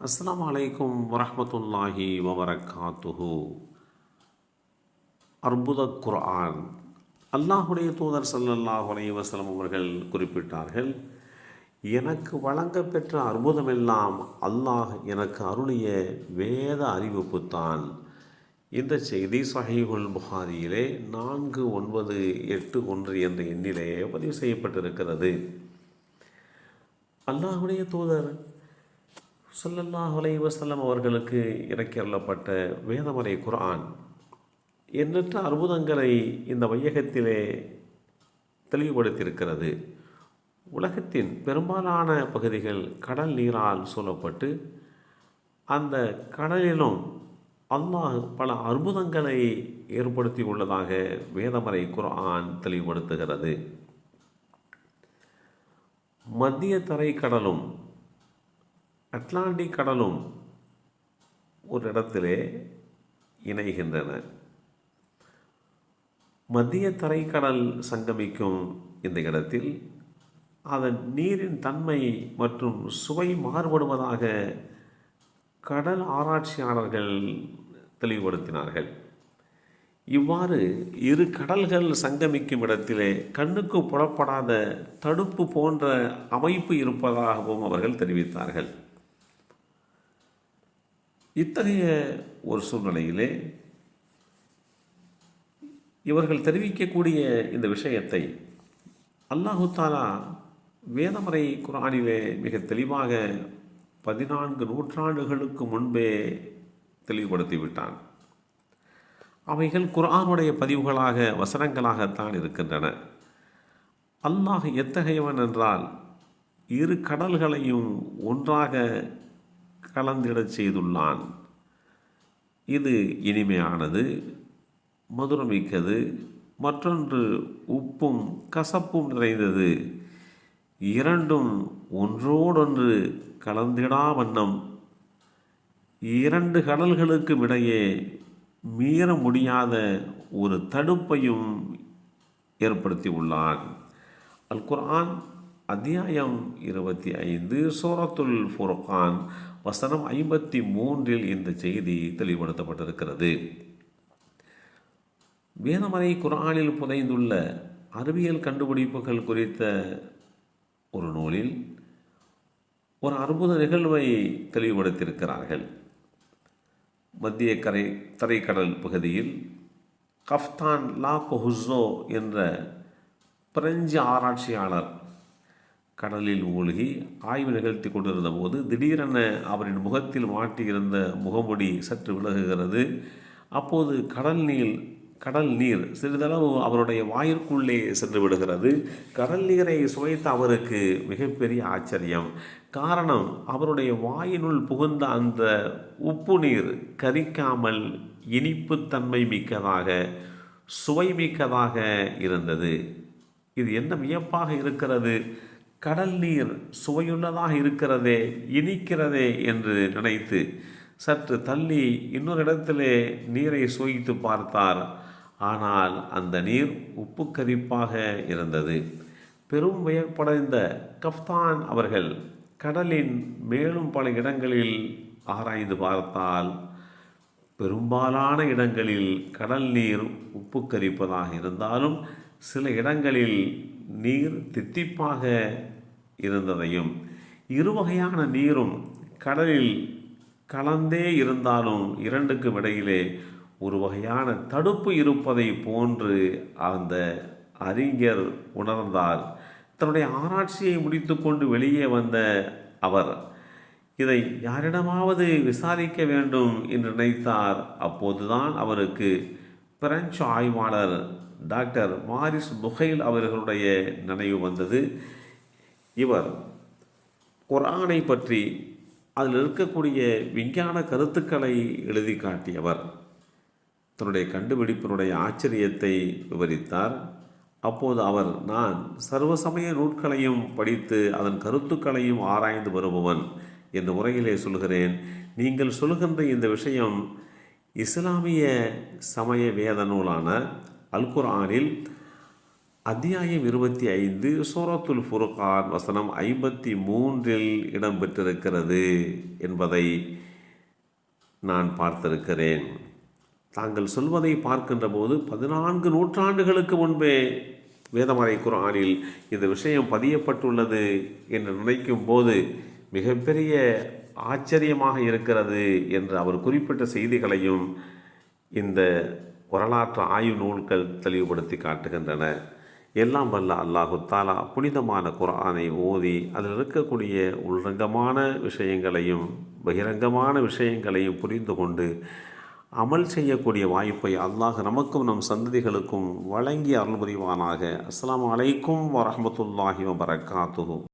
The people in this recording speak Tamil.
அஸ்லாம் அலைக்கும் வரமத்துல்லாஹி வபரகாத்துஹு. அற்புத குர்ஆன். அல்லாஹுடைய தூதர் சல்லல்லாஹ் அலைஹி வஸல்லம் அவர்கள் குறிப்பிட்டார்கள் எனக்கு வழங்க பெற்ற அற்புதமெல்லாம் அல்லாஹ் எனக்கு அருளிய வேத அறிவிப்புத்தான். இந்த செய்தி சஹீஹுல் புகாரியிலே நான்கு ஒன்பது எட்டு ஒன்று என்ற எண்ணிலே பதிவு செய்யப்பட்டிருக்கிறது. அல்லாஹுடைய தூதர் ஸல்லல்லாஹு அலைஹி அவர்களுக்கு இறக்கியருளப்பட்ட வேதமறை குர்ஆன் எண்ணற்ற அற்புதங்களை இந்த வையகத்திலே தெளிவுபடுத்தியிருக்கிறது. உலகத்தின் பெரும்பாலான பகுதிகள் கடல் நீரால் சூழப்பட்டு அந்த கடலிலும் அல்லாஹ் பல அற்புதங்களை ஏற்படுத்தி உள்ளதாக வேதமறை குர்ஆன் தெளிவுபடுத்துகிறது. மத்திய தரை கடலும் அட்லாண்டிக் கடலும் ஒரு இடத்திலே இணைகின்றன. மத்திய தரைக்கடல் சங்கமிக்கும் இந்த இடத்தில் அதன் நீரின் தன்மை மற்றும் சுவை மாறுபடுவதாக கடல் ஆராய்ச்சியாளர்கள் தெளிவுபடுத்தினார்கள். இவ்வாறு இரு கடல்கள் சங்கமிக்கும் இடத்திலே கண்ணுக்கு புலப்படாத தடுப்பு போன்ற அமைப்பு இருப்பதாகவும் அவர்கள் தெரிவித்தார்கள். இத்தகைய ஒரு சூழ்நிலையிலே இவர்கள் தெரிவிக்கக்கூடிய இந்த விஷயத்தை அல்லாஹு தாலா வேதமறை குரானிலே மிக தெளிவாக பதினான்கு நூற்றாண்டுகளுக்கு முன்பே தெளிவுபடுத்திவிட்டான். அவைகள் குரானுடைய பதிவுகளாக வசனங்களாகத்தான் இருக்கின்றன. அல்லாஹ் எத்தகையவன் என்றால் இரு கடல்களையும் ஒன்றாக கலந்திடச் செய்துள்ளான். இது இனிமையானது மதுரமிக்கது மற்றொன்று உப்பும் கசப்பும் நிறைந்தது. இரண்டும் ஒன்றோடொன்று கலந்திடா வண்ணம். இரண்டு கடல்களுக்கும் இடையே மீற முடியாத ஒரு தடுப்பையும் ஏற்படுத்தி உள்ளான் அல் குர்ஆன் அத்தியாயம் இருபத்தி ஐந்து சோரத்துல் ஃபுர்கான் வசனம் ஐம்பத்தி மூன்றில் இந்த செய்தி தெளிவுபடுத்தப்பட்டிருக்கிறது. வேதமறை குரானில் புதைந்துள்ள அறிவியல் கண்டுபிடிப்புகள் குறித்த ஒரு நூலில் ஒரு அற்புத நிகழ்வை தெளிவுபடுத்தியிருக்கிறார்கள். மத்திய கரை தரைக்கடல் பகுதியில் கஃப்தான் லா கொஹுசோ என்ற பிரெஞ்சு ஆராய்ச்சியாளர் கடலில் மூழ்கி ஆய்வு நிகழ்த்தி கொண்டிருந்த போது திடீரென அவரின் முகத்தில் மாட்டியிருந்த முகமுடி சற்று விலகுகிறது. அப்போது கடல் நீர் கடல் நீர் சிறிதளவு அவருடைய வாயிற்குள்ளே சென்று விடுகிறது. கடல் நீரை சுவைத்த அவருக்கு மிகப்பெரிய ஆச்சரியம். காரணம் அவருடைய வாயினுள் புகுந்த அந்த உப்பு நீர் கரிக்காமல் இனிப்புத்தன்மை மிக்கதாக சுவை மிக்கதாக இருந்தது. இது என்ன வியப்பாக இருக்கிறது? கடல் நீர் சுவையுள்ளதாக இருக்கிறதே இனிக்கிறதே என்று நினைத்து சற்று தள்ளி இன்னொரு இடத்திலே நீரை சுவைத்து பார்த்தார். ஆனால் அந்த நீர் உப்பு கரிப்பாக இருந்தது. பெரும் வியப்படைந்த கப்தான் அவர்கள் கடலின் மேலும் பல இடங்களில் ஆராய்ந்து பார்த்தால் பெரும்பாலான இடங்களில் கடல் நீர் உப்பு கரிப்பதாக இருந்தாலும் சில இடங்களில் நீர் தித்திப்பாக இருந்ததையும் இருவகையான நீரும் கடலில் கலந்தே இருந்தாலும் இரண்டுக்கும் இடையிலே ஒரு வகையான தடுப்பு இருப்பதை போன்று அந்த அறிஞர் உணர்ந்தார். தன்னுடைய ஆராய்ச்சியை முடித்துக்கொண்டு வெளியே வந்த அவர் இதை யாரிடமாவது விசாரிக்க வேண்டும் என்று நினைத்தார். அப்போதுதான் அவருக்கு பிரெஞ்சு ஆய்வாளர் டாக்டர் மாரிஸ் முகைல் அவர்களுடைய நினைவு வந்தது. இவர் குரானை பற்றி அதில் இருக்கக்கூடிய விஞ்ஞான கருத்துக்களை எழுதி காட்டியவர். தன்னுடைய கண்டுபிடிப்பினுடைய ஆச்சரியத்தை விவரித்தார். அப்போது அவர் நான் சர்வசமய நூட்களையும் படித்து அதன் கருத்துக்களையும் ஆராய்ந்து வருபவன் என்ற உரையிலே சொல்கிறேன் நீங்கள் சொல்கின்ற இந்த விஷயம் இஸ்லாமிய சமய வேத நூலான அல்குரானில் அத்தியாயம் இருபத்தி ஐந்து சூரத்துல் ஃபுர்கான் வசனம் ஐம்பத்தி மூன்றில் இடம்பெற்றிருக்கிறது என்பதை நான் பார்த்திருக்கிறேன். தாங்கள் சொல்வதை பார்க்கின்ற போது பதினான்கு நூற்றாண்டுகளுக்கு முன்பே வேதமறை குரானில் இந்த விஷயம் பதியப்பட்டுள்ளது என்று நினைக்கும் போது மிகப்பெரிய ஆச்சரியமாக இருக்கிறது என்று அவர் குறிப்பிட்ட செய்திகளையும் இந்த வரலாற்று ஆய்வு நூல்கள் தெளிவுபடுத்தி காட்டுகின்றன. எல்லாம் வல்ல அல்லாஹு தாலா புனிதமான குரானை ஓதி அதில் இருக்கக்கூடிய உள்ரங்கமான விஷயங்களையும் பகிரங்கமான விஷயங்களையும் புரிந்து கொண்டு அமல் செய்யக்கூடிய வாய்ப்பை அல்லாஹ் நமக்கும் நம் சந்ததிகளுக்கும் வழங்கி அருள் புரிவானாக. அஸ்லாம் அலைக்கும் வரமத்துல்லாஹி வரகாத்துகும்